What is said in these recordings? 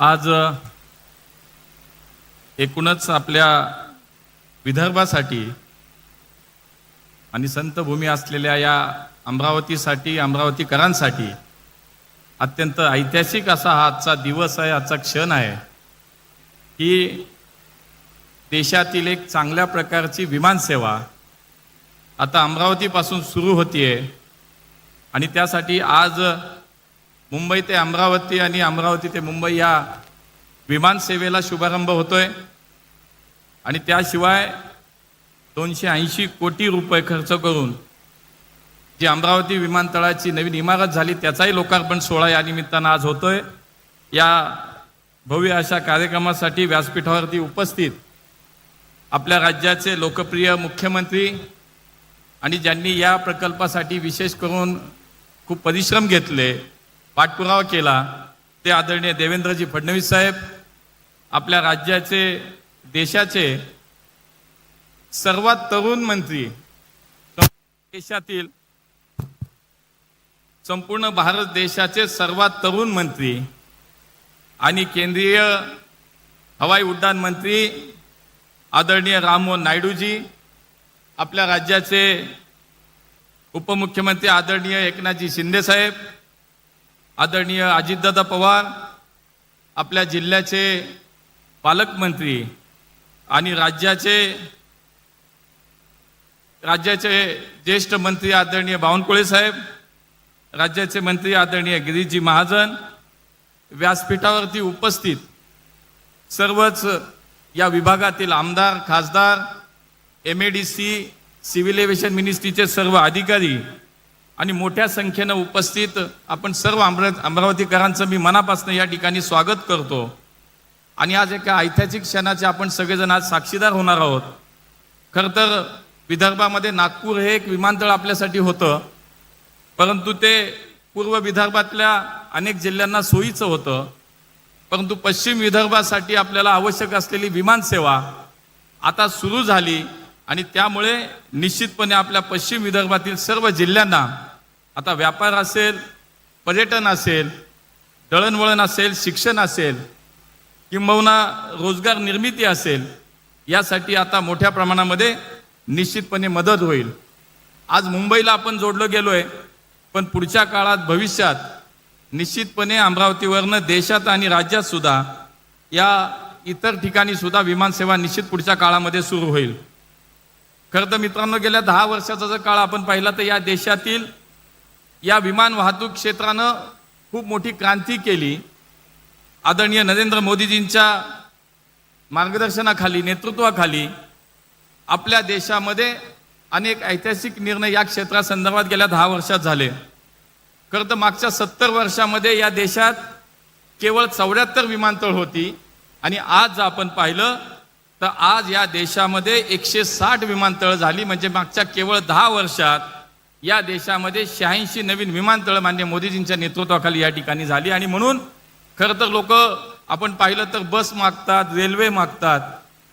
आज एकूणच आपल्या विदर्भासाठी आणि संतभूमी असलेल्या या अमरावतीसाठी अमरावतीकरांसाठी अत्यंत ऐतिहासिक असा हा आजचा दिवस आहे आजचा क्षण आहे की देशातील एक चांगल्या प्रकारची विमानसेवा आता अमरावतीपासून सुरू होतीये आणि त्यासाठी आज मुंबई ते अमरावती आणि अमरावती ते मुंबई या विमानसेवेला शुभारंभ होतोय. आणि त्याशिवाय दोनशे ऐंशी कोटी रुपये खर्च करून जी अमरावती विमानतळाची नवीन इमारत झाली त्याचाही लोकार्पण सोहळा या निमित्तानं आज होतोय. या भव्य अशा कार्यक्रमासाठी व्यासपीठावरती उपस्थित आपल्या राज्याचे लोकप्रिय मुख्यमंत्री आणि ज्यांनी या प्रकल्पासाठी विशेष करून खूप परिश्रम घेतले पाठपुरावा केला ते आदरणीय देवेंद्रजी फडणवीस साहेब आपल्या राज्याचे देशाचे सर्वात तरुण मंत्री देशातील संपूर्ण भारत देशाचे सर्वात तरुण मंत्री आणि केंद्रीय हवाई उड्डाण मंत्री आदरणीय राममोहन नायडूजी आपल्या राज्याचे उपमुख्यमंत्री आदरणीय एकनाथजी शिंदेसाहेब आदरणीय अजितदादा पवार आपल्या जिल्ह्याचे पालकमंत्री आणि राज्याचे राज्याचे ज्येष्ठ मंत्री आदरणीय बावनकुळे साहेब राज्याचे मंत्री आदरणीय गिरीशजी महाजन व्यासपीठावरती उपस्थित सर्वच या विभागातील आमदार खासदार M A D C civil aviation मिनिस्ट्रीचे सर्व अधिकारी आणि मोठ्या संख्येनं उपस्थित आपण सर्व अमरा अमरावतीकरांचं मी मनापासून या ठिकाणी स्वागत करतो. आणि आज एका ऐतिहासिक क्षणाचे आपण सगळेजण आज साक्षीदार होणार आहोत. खरं तर विदर्भामध्ये नागपूर हे एक विमानतळ आपल्यासाठी होतं. परंतु ते पूर्व विदर्भातल्या अनेक जिल्ह्यांना सोयीचं होतं. परंतु पश्चिम विदर्भासाठी आपल्याला आवश्यक असलेली विमानसेवा आता सुरू झाली. आणि त्यामुळे निश्चितपणे आपल्या पश्चिम विदर्भातील सर्व जिल्ह्यांना आता व्यापार असेल पर्यटन असेल दळणवळण असेल शिक्षण असेल किंबहुना रोजगार निर्मिती असेल यासाठी आता मोठ्या प्रमाणामध्ये निश्चितपणे मदत होईल. आज मुंबईला आपण जोडलं आहे पण पुढच्या काळात भविष्यात निश्चितपणे अमरावतीवरनं देशात आणि राज्यातसुद्धा या इतर ठिकाणीसुद्धा विमानसेवा निश्चित पुढच्या काळामध्ये सुरू होईल. खरं तर मित्रांनो गेल्या दहा वर्षाचा जर काळ आपण पाहिला तर या देशातील या विमान वाहतूक क्षेत्रानं खूप मोठी क्रांती केली. आदरणीय नरेंद्र मोदीजींच्या मार्गदर्शनाखाली नेतृत्वाखाली आपल्या देशामध्ये अनेक ऐतिहासिक निर्णय या क्षेत्रासंदर्भात गेल्या दहा वर्षात झाले. खरं तर मागच्या सत्तर वर्षामध्ये या देशात केवळ चौऱ्याहत्तर विमानतळ होती आणि आज आपण पाहिलं तर आज या देशामध्ये एकशे साठ विमानतळ झाली. म्हणजे मागच्या केवळ दहा वर्षात या देशामध्ये शहाऐंशी नवीन विमानतळ मान्य मोदीजींच्या नेतृत्वाखाली या ठिकाणी झाली. आणि म्हणून खरं तर लोक आपण पाहिलं तर बस मागतात रेल्वे मागतात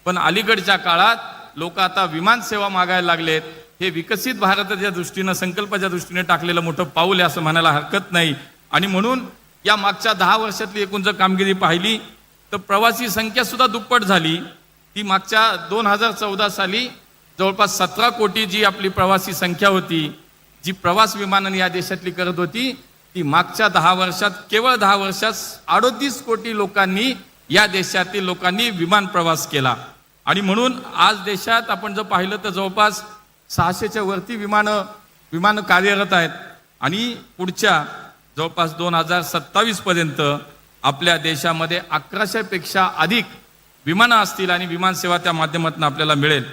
पण अलीकडच्या काळात लोक आता विमानसेवा मागायला लागलेत. हे विकसित भारताच्या दृष्टीनं संकल्पाच्या दृष्टीने टाकलेलं मोठं पाऊल आहे असं म्हणायला हरकत नाही. आणि म्हणून या मागच्या दहा वर्षातली एकूण जर कामगिरी पाहिली तर प्रवासी संख्या सुद्धा दुप्पट झाली. ती मागच्या दोन हजार चौदा साली जवळपास सतरा कोटी जी आपली प्रवासी संख्या होती जी प्रवास विमानन या देशातली करत होती ती मागच्या दहा वर्षात केवळ दहा वर्षात अडोतीस कोटी लोकांनी या देशातील लोकांनी विमान प्रवास केला. आणि म्हणून आज देशात आपण जर पाहिलं तर जवळपास सहाशेच्या वरती विमानं विमानं कार्यरत आहेत. आणि पुढच्या जवळपास दोन हजार सत्तावीसपर्यंत आपल्या देशामध्ये अकराशेपेक्षा अधिक विमानं असतील आणि विमानसेवा त्या माध्यमातून आपल्याला मिळेल.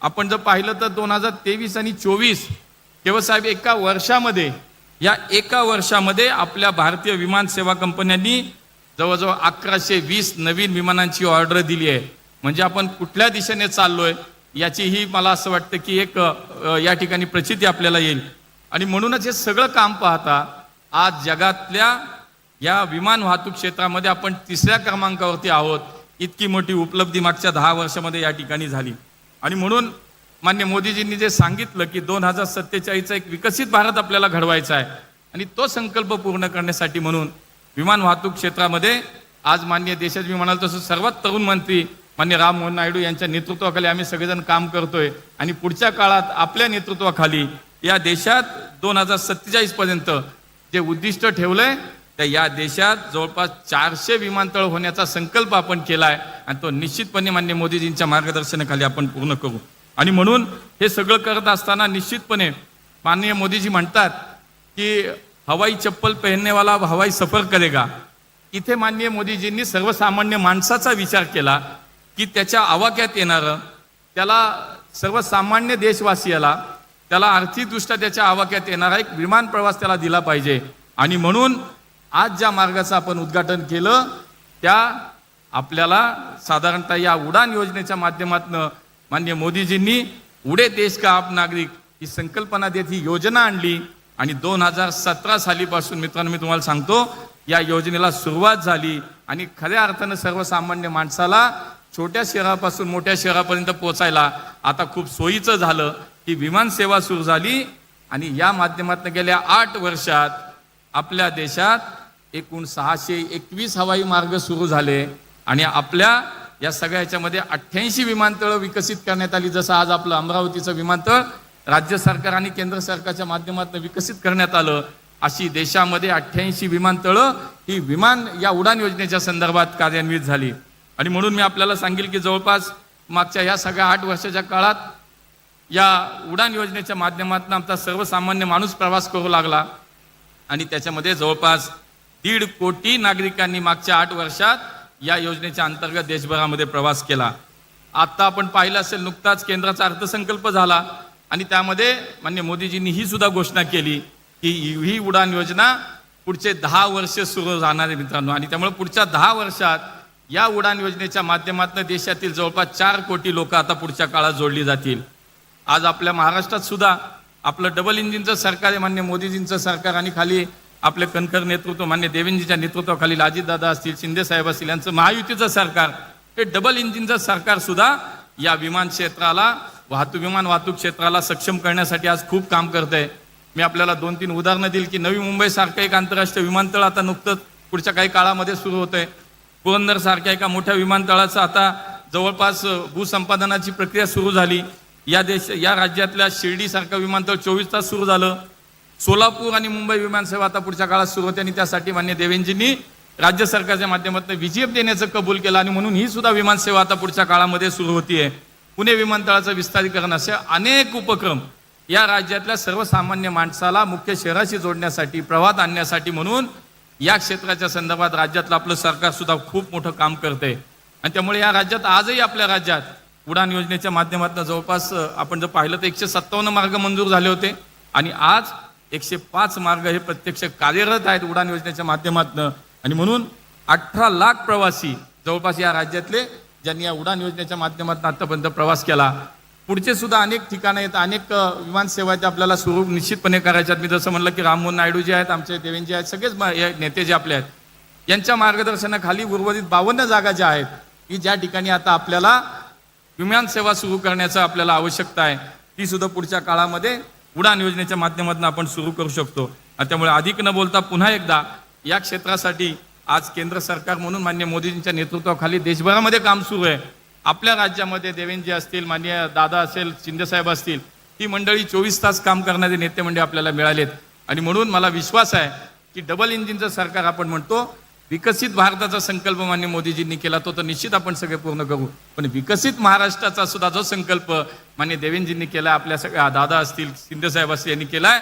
आपण जर पाहिलं तर दोन हजार तेवीस आणि चोवीस केवळ साहेब एका वर्षामध्ये या एका वर्षामध्ये आपल्या भारतीय विमान सेवा कंपन्यांनी जवळजवळ अकराशे वीस नवीन विमानांची ऑर्डर दिली आहे. म्हणजे आपण कुठल्या दिशेने चाललोय याचीही मला असं वाटतं की एक या ठिकाणी प्रचिती आपल्याला येईल. आणि म्हणूनच हे सगळं काम पाहता आज जगातल्या या विमान वाहतूक क्षेत्रामध्ये आपण तिसऱ्या क्रमांकावरती आहोत. इतकी मोठी उपलब्धी मागच्या दहा वर्षामध्ये या ठिकाणी झाली. आणि म्हणून मान्य मोदीजींनी जे सांगितलं की दोन हजार सत्तेचाळीसचा एक विकसित भारत आपल्याला घडवायचा आहे आणि तो संकल्प पूर्ण करण्यासाठी म्हणून विमान वाहतूक क्षेत्रामध्ये आज मान्य देशात मी म्हणाल तसं सर्वात तरुण मंत्री मान्य राम मोहन नायडू यांच्या नेतृत्वाखाली आम्ही सगळेजण काम करतोय आणि पुढच्या काळात आपल्या नेतृत्वाखाली या देशात दोन हजार सत्तेचाळीस पर्यंत जे उद्दिष्ट ठेवलंय तर या देशात जवळपास चारशे विमानतळ होण्याचा संकल्प आपण केलाय आणि तो निश्चितपणे मान्य मोदीजींच्या मार्गदर्शनाखाली आपण पूर्ण करू. आणि म्हणून हे सगळं करत असताना निश्चितपणे माननीय मोदीजी म्हणतात की हवाई चप्पल पहननेवाला हवाई सफर करेगा. इथे माननीय मोदीजींनी सर्वसामान्य माणसाचा विचार केला की त्याच्या आवाक्यात येणारं त्याला सर्वसामान्य देशवासियाला त्याला आर्थिकदृष्ट्या त्याच्या आवाक्यात येणारा एक विमान प्रवास त्याला दिला पाहिजे. आणि म्हणून आज ज्या मार्गाचं आपण उद्घाटन केलं त्या आपल्याला साधारणतः या उडान योजनेच्या माध्यमातून मान्य मोदीजींनी उडे देश का आप नागरिक ही संकल्पना देत ही योजना आणली आणि दोन हजार सतरा सालीपासून मित्रांनो मी तुम्हाला सांगतो या योजनेला सुरुवात झाली आणि खऱ्या अर्थानं सर्वसामान्य माणसाला छोट्या शहरापासून मोठ्या शहरापर्यंत पोचायला आता खूप सोयीचं झालं. ही विमान सेवा सुरू झाली आणि या माध्यमातून गेल्या आठ वर्षात आपल्या देशात एकूण सहाशे एकवीस हवाई मार्ग सुरू झाले आणि आपल्या या सगळ्या ह्याच्यामध्ये अठ्ठ्याऐंशी विमानतळं विकसित करण्यात आली. जसं आज आपलं अमरावतीचं विमानतळ राज्य सरकार आणि केंद्र सरकारच्या माध्यमातून विकसित करण्यात आलं अशी देशामध्ये अठ्ठ्याऐंशी विमानतळं ही विमान या उडान योजनेच्या संदर्भात कार्यान्वित झाली. आणि म्हणून मी आपल्याला सांगेल की जवळपास मागच्या या सगळ्या आठ वर्षाच्या काळात या उडान योजनेच्या माध्यमातून आमचा सर्वसामान्य माणूस प्रवास करू लागला. आणि त्याच्यामध्ये जवळपास दीड कोटी नागरिकांनी मागच्या आठ वर्षात या योजनेच्या अंतर्गत देशभरामध्ये प्रवास केला. आत्ता आपण पाहिलं असेल नुकताच केंद्राचा अर्थसंकल्प झाला. आणि त्यामध्ये मान्य मोदीजींनी ही सुद्धा घोषणा केली की ही उडान योजना पुढचे दहा वर्ष सुरू राहणार आहे मित्रांनो. आणि त्यामुळे पुढच्या दहा वर्षात या उडान योजनेच्या माध्यमातून देशातील जवळपास चार कोटी लोक आता पुढच्या काळात जोडली जातील. आज आपल्या महाराष्ट्रात सुद्धा आपलं डबल इंजिनचं सरकार आहे मान्य मोदीजींचं सरकार आणि खाली आपले कणकर नेतृत्व मान्य देवेंजीच्या नेतृत्वाखालील अजितदादा असतील शिंदे साहेब असतील यांचं महायुतीचं सरकार हे डबल इंजिनचं सरकार सुद्धा या विमान क्षेत्राला वाहतूक विमान वाहतूक क्षेत्राला सक्षम करण्यासाठी आज खूप काम करत आहे मी आपल्याला दोन तीन उदाहरणं देईल की नवी मुंबईसारखं एक आंतरराष्ट्रीय विमानतळ आता नुकतंच पुढच्या काही काळामध्ये सुरू होत आहे पुरंदर सारख्या एका मोठ्या विमानतळाचं आता जवळपास भूसंपादनाची प्रक्रिया सुरू झाली. या देश या राज्यातल्या शिर्डीसारखं विमानतळ चोवीस तास सुरू झालं. सोलापूर आणि मुंबई विमानसेवा आता पुढच्या काळात सुरू होते आणि त्यासाठी मान्य देवेंजींनी राज्य सरकारच्या माध्यमातून व्हीजीएफ देण्याचं कबूल केलं आणि म्हणून ही सुद्धा विमानसेवा आता पुढच्या काळामध्ये सुरू होतीये. पुणे विमानतळाचं विस्तारीकरण असे अनेक उपक्रम या राज्यातल्या सर्वसामान्य माणसाला मुख्य शहराशी जोडण्यासाठी प्रवाहात आणण्यासाठी म्हणून या क्षेत्राच्या संदर्भात राज्यातलं आपलं सरकार सुद्धा खूप मोठं काम करते आणि त्यामुळे या राज्यात आजही आपल्या राज्यात उडान योजनेच्या माध्यमातून जवळपास आपण जर पाहिलं तर एकशे सत्तावन्न मार्ग मंजूर झाले होते. आणि आज एकशे पाच मार्ग हे प्रत्यक्ष कार्यरत आहेत उडान योजनेच्या माध्यमातून. आणि म्हणून अठरा लाख प्रवासी जवळपास या राज्यातले ज्यांनी या उडान योजनेच्या माध्यमातून आतापर्यंत प्रवास केला. पुढचे सुद्धा अनेक ठिकाणं आहेत. अनेक विमानसेवा आहेत आपल्याला सुरू निश्चितपणे करायच्यात. मी जसं म्हणलं की राममोहन नायडू जे आहेत आमचे देवेंजी आहेत सगळेच हे नेते जे आपले आहेत यांच्या मार्गदर्शनाखाली उर्वरित बावन्न जागा ज्या आहेत की ज्या ठिकाणी आता आपल्याला विमान सेवा सुरू करण्याचं आपल्याला आवश्यकता आहे. ती सुद्धा पुढच्या काळामध्ये उडान योजनेच्या माध्यमातून आपण सुरू करू शकतो. आणि त्यामुळे अधिक न बोलता पुन्हा एकदा या क्षेत्रासाठी आज केंद्र सरकार म्हणून मान्य मोदींच्या नेतृत्वाखाली देशभरामध्ये काम सुरू आहे. आपल्या राज्यामध्ये देवेंजी असतील मान्य दादा असेल शिंदेसाहेब असतील ही मंडळी चोवीस तास काम करणारे नेते मंडळी आपल्याला मिळालेत. आणि म्हणून मला विश्वास आहे की डबल इंजिनचं सरकार आपण म्हणतो विकसित भारताचा संकल्प मान्य मोदीजींनी केला तो तर निश्चित आपण सगळे पूर्ण करू पण विकसित महाराष्ट्राचा सुद्धा जो संकल्प मान्य देवेंजींनी केला आपल्या सगळ्या दादा असतील शिंदेसाहेब असतील यांनी केलाय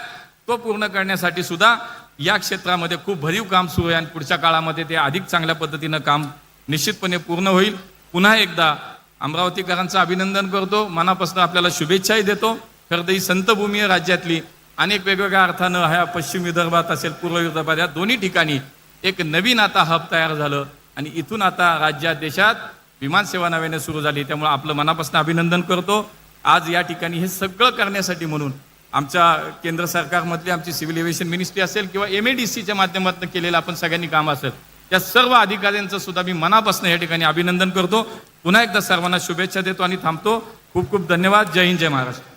तो पूर्ण करण्यासाठी सुद्धा या क्षेत्रामध्ये खूप भरीव काम सुरू आहे आणि पुढच्या काळामध्ये ते अधिक चांगल्या पद्धतीनं काम निश्चितपणे पूर्ण होईल. पुन्हा एकदा अमरावतीकरांचं अभिनंदन करतो. मनापासून आपल्याला शुभेच्छाही देतो. खरं तर ही संतभूमी राज्यातली. अनेक वेगवेगळ्या अर्थानं ह्या पश्चिम विदर्भात असेल पूर्व विदर्भात या दोन्ही ठिकाणी एक नवीन आता हब तयार झालं आणि इथून आता राज्यात देशात विमानसेवा नव्याने सुरू झाली. त्यामुळे आपलं मनापासून अभिनंदन करतो. आज या ठिकाणी हे सगळं करण्यासाठी म्हणून आमच्या केंद्र सरकारमधली आमची सिव्हिल एव्हिएशन मिनिस्ट्री असेल किंवा एम ए डी सीच्या माध्यमातून केलेलं आपण सगळ्यांनी काम असेल त्या सर्व अधिकाऱ्यांचं सुद्धा मी मनापासून या ठिकाणी अभिनंदन करतो. पुन्हा एकदा सर्वांना शुभेच्छा देतो आणि थांबतो. खूप खूप धन्यवाद. जय हिंद जय महाराष्ट्र.